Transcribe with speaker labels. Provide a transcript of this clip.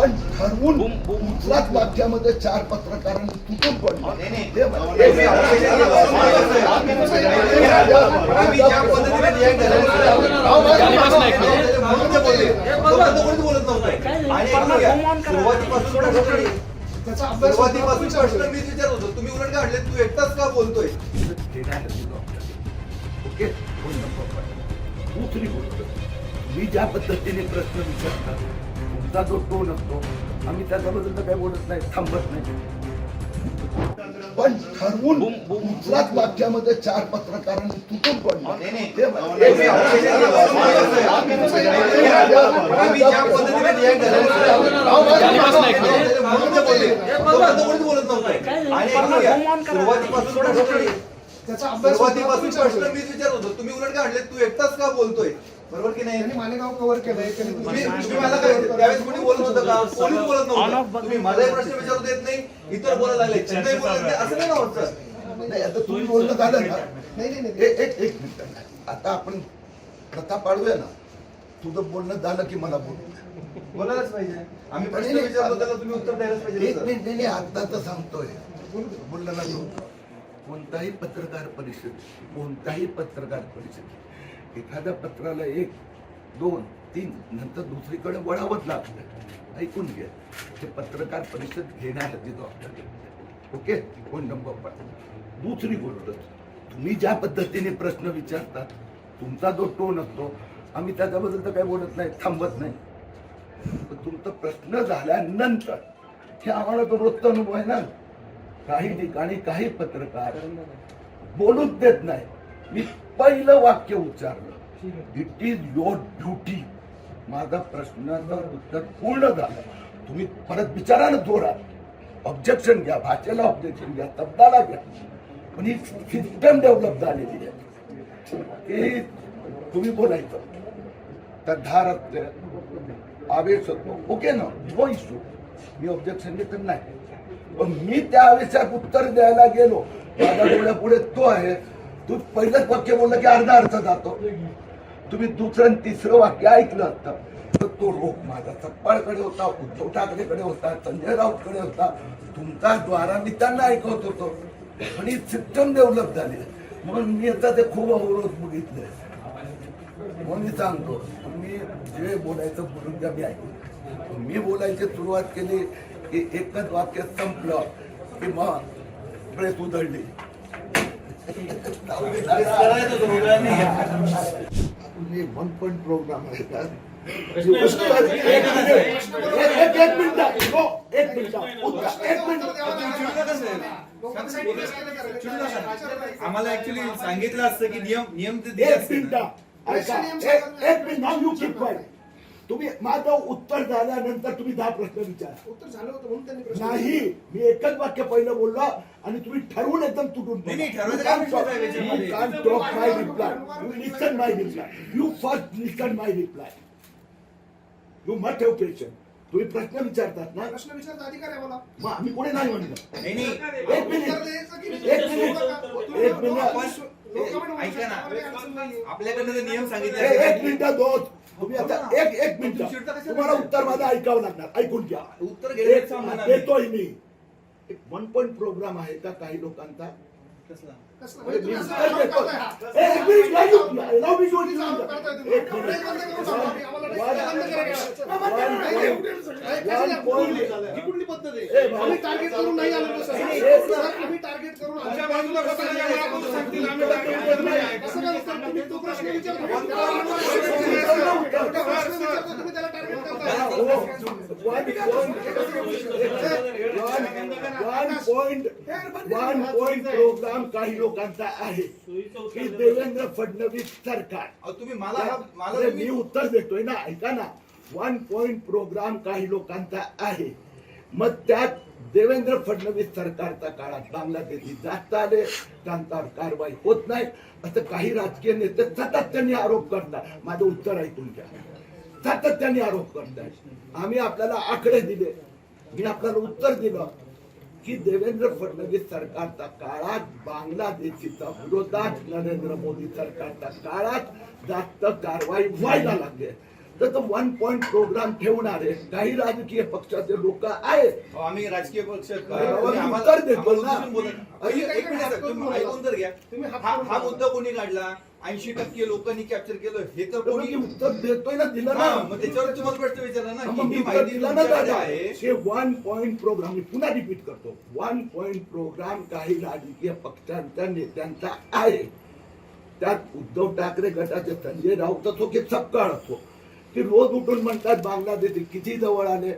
Speaker 1: पण ठरवून उचलाच वाक्यामध्ये चार पत्रकारांनी तुटून पडलं.
Speaker 2: सुरुवातीपासून प्रश्न- विचारत होतो. तुम्ही उलट काढले तू एकटाच का बोलतोय.
Speaker 1: ओके? मी ज्या पद्धतीने प्रश्न विचारतात तुमचा जो टोन असतो आम्ही त्याच्याबद्दल तर काही बोलत नाही थांबत नाही. पण ठरवून उचलाच वाक्यामध्ये चार पत्रकारांनी तुटून पडलं. ते
Speaker 2: ते घ्या, सुरुवातीपासून प्रश्न-
Speaker 3: त्याचा अभ्यास
Speaker 2: सुरुवातीपासून प्रश्न मीच विचारत होतो. तुम्ही उलट काढले तू एकटाच का बोलतोय? बरोबर की नाही?
Speaker 3: मालेगाव कव्हर केलंय त्यांनी
Speaker 2: तुम्ही तुम्ही मला काय त्यावेळेस कोणी बोलत होतं का? कोणीच बोलत नव्हतं. तुम्ही माझाही प्रश्न विचारू देत नाही इतर बोलायला लागले. चिंताही बोलत नाही असं नाही ना होत
Speaker 1: नाही आता तुम्ही बोलणं झालं ना.
Speaker 3: नाही नाही नाही.
Speaker 1: ए- एक एक मिनिट. आता आपण प्रथा पाळूया ना. तुझं बोलणं झालं की मला बोल
Speaker 2: बोलायलाच पाहिजे. आम्ही प्रश्न
Speaker 1: नाही, नाही.
Speaker 2: विचारतो त्याला तुम्ही उत्तर द्यायलाच पाहिजे
Speaker 1: एक
Speaker 2: सर.
Speaker 1: मिनिट नाही नाही, आता तर सांगतोय. बोललं ना तू. कोणताही पत्रकार परिषद कोणताही पत्रकार परिषद एखाद्या पत्राला एक दोन तीन नंतर दुसरीकडे वळावंच लागतं ऐकून घ्या ते पत्रकार परिषद घेण्याला देतो आपल्याला ओके? कोण नंबर दुसरी गोष्ट तुम्ही ज्या पद्धतीने प्रश्न विचारतात तुमचा जो टोन असतो आम्ही त्याच्याबद्दल तर काही बोलत नाही थांबत नाही. तुमचा प्रश्न झाल्यानंतर हे आम्हाला तो रोजचा अनुभव आहे ना? काही ठिकाणी काही पत्रकार बोलूच देत नाही. मी पहिलं वाक्य उच्चारलं. इट इज युअर ड्युटी माझा प्रश्नाचं उत्तर पूर्ण झालं. तुम्ही परत विचारानं जोरात. ऑब्जेक्शन घ्या भाषेला ऑब्जेक्शन घ्या तब्दाला घ्या. पण ही सिस्टम डेव्हलप झालेली आहे. की तुम्ही बोलायचं. तर धारत्य आवेश होतो. ओके ना? नो इश्यू मी ऑब्जेक्शन घेत नाही. पण मी त्या आवेशात उत्तर द्यायला गेलो. माझ्या डोळ्यापुढे तो आहे. तू पहिलंच वाक्य बोललं की अर्धा अर्थ जातो. तुम्ही दुसरं आणि तिसरं वाक्य ऐकलं असतं. तर तो रोख माझा चप्पाळकडे होता उद्धव ठाकरेकडे होता संजय राऊतकडे होता. तुमचा द्वारा मी त्यांना ऐकवत होतो. पण ही सिस्टम डेव्हलप झाली. म्हणून मी आता ते खूप अवरोध बघितले. म्हणून मी सांगतो मी जे बोलायचं बोलून द्या मी ऐकून मी बोलायची सुरुवात केली की एकच वाक्य संपलं की मग प्रेस उधळली. वन पॉईंट प्रोग्राम आहे का एक मिनिट एक एक मिनिट हो, एक मिनिट. उत्तर- एक मिनिट.
Speaker 2: आम्हाला ऍक्च्युली सांगितलं असतं की नियम नियम ते
Speaker 1: एक मिनिट. एक एक मिनिट. तुम्ही माझं उत्तर झाल्यानंतर तुम्ही दहा प्रश्न विचारा.
Speaker 3: उत्तर झालं होतं म्हणून त्यांनी प्रश्न
Speaker 1: नाही मी एकच वाक्य पहिलं बोललो आणि तुम्ही ठरवून एकदम तुटून
Speaker 2: नाही, नाही, ठरवायचं काय विषय आहे याच्यामध्ये?
Speaker 1: Talk my reply you listen my reply you first listen my reply you must have patience तुम्ही प्रश्न विचारतात ना?
Speaker 3: प्रश्न विचारता अधिकार आहे मला
Speaker 1: मग आम्ही कोणी नाही म्हणलं.
Speaker 2: नाही नाही.
Speaker 1: एक मिनिट
Speaker 3: उत्तर द्यायचं की
Speaker 1: एक मिनिट एक मिनिट
Speaker 2: ऐका ना. आपल्याकडनं ते नियम सांगितले
Speaker 1: ए- एक. मिनिट दोन. तुम्ही आता एक एक मिनिट. तुम्हाला उत्तर माझं ऐकावं लागणार. ऐकून घ्या.
Speaker 2: उत्तर.
Speaker 1: देतोय मी. एक वन पॉईंट प्रोग्राम आहे का काही लोकांचा?
Speaker 2: कसला?
Speaker 1: म्हणजे
Speaker 3: म्हणजे हा. नाही कुठली पद्धत आहे. आम्ही टार्गेट करून नाही आलो ना, सर.
Speaker 1: नाही, नाही,
Speaker 3: सर, आम्ही टार्गेट करून आलो.
Speaker 4: आमच्या बाजूला कसं नाही, आम्हाला कोण सांगतील, आम्ही टार्गेट करत नाही.
Speaker 3: कसं काय सर? तुम्ही तो प्रश्न विचारतो.
Speaker 1: प्रोग्राम काही लोकांचा आहे. की देवेंद्र फडणवीस सरकार.
Speaker 2: तुम्ही मला
Speaker 1: मी उत्तर देतोय ना ऐका ना. वन पॉइंट प्रोग्राम काही लोकांचा आहे. मग त्यात देवेंद्र फडणवीस सरकारच्या काळात बांगलादेशी जास्त आले त्यांच्यावर कारवाई होत नाही. असं काही राजकीय नेते सातत्याने आरोप करतात. माझं उत्तर ऐकून घ्या. सातत्याने आरोप करतात. आम्ही आपल्याला आकडे दिले. मी आपल्याला उत्तर दिलं की देवेंद्र फडणवीस सरकारच्या काळात बांगलादेशीचा विरोधात नरेंद्र मोदी सरकारच्या काळात जास्त कारवाई व्हायला लागली तर वन पॉइंट प्रोग्राम ठेवणारे काही राजकीय पक्षाचे लोक आहेत.
Speaker 2: अहो, आम्ही राजकीय पक्ष
Speaker 1: उत्तर देतो ना.
Speaker 2: ऐकून तर घ्या. हा हा. मुद्दा कोणी काढला? ऐंशी टक्के लोकांनी कॅप्चर केलं. हे तर कोणी
Speaker 1: उत्तर देतोय ना दिलं
Speaker 2: हा,
Speaker 1: ना
Speaker 2: मग त्याच्यावर तुम्हाला प्रश्न विचारला ना की ही माहिती
Speaker 1: दिलं ना हे वन पॉइंट प्रोग्राम मी पुन्हा रिपीट करतो. वन पॉइंट प्रोग्राम काही राजकीय पक्षांच्या नेत्यांचा आहे. त्यात उद्धव ठाकरे गटाचे संजय राऊत असो की सपकाळ असो. ते रोज उठून म्हणतात बांगलादेश किती जवळ आले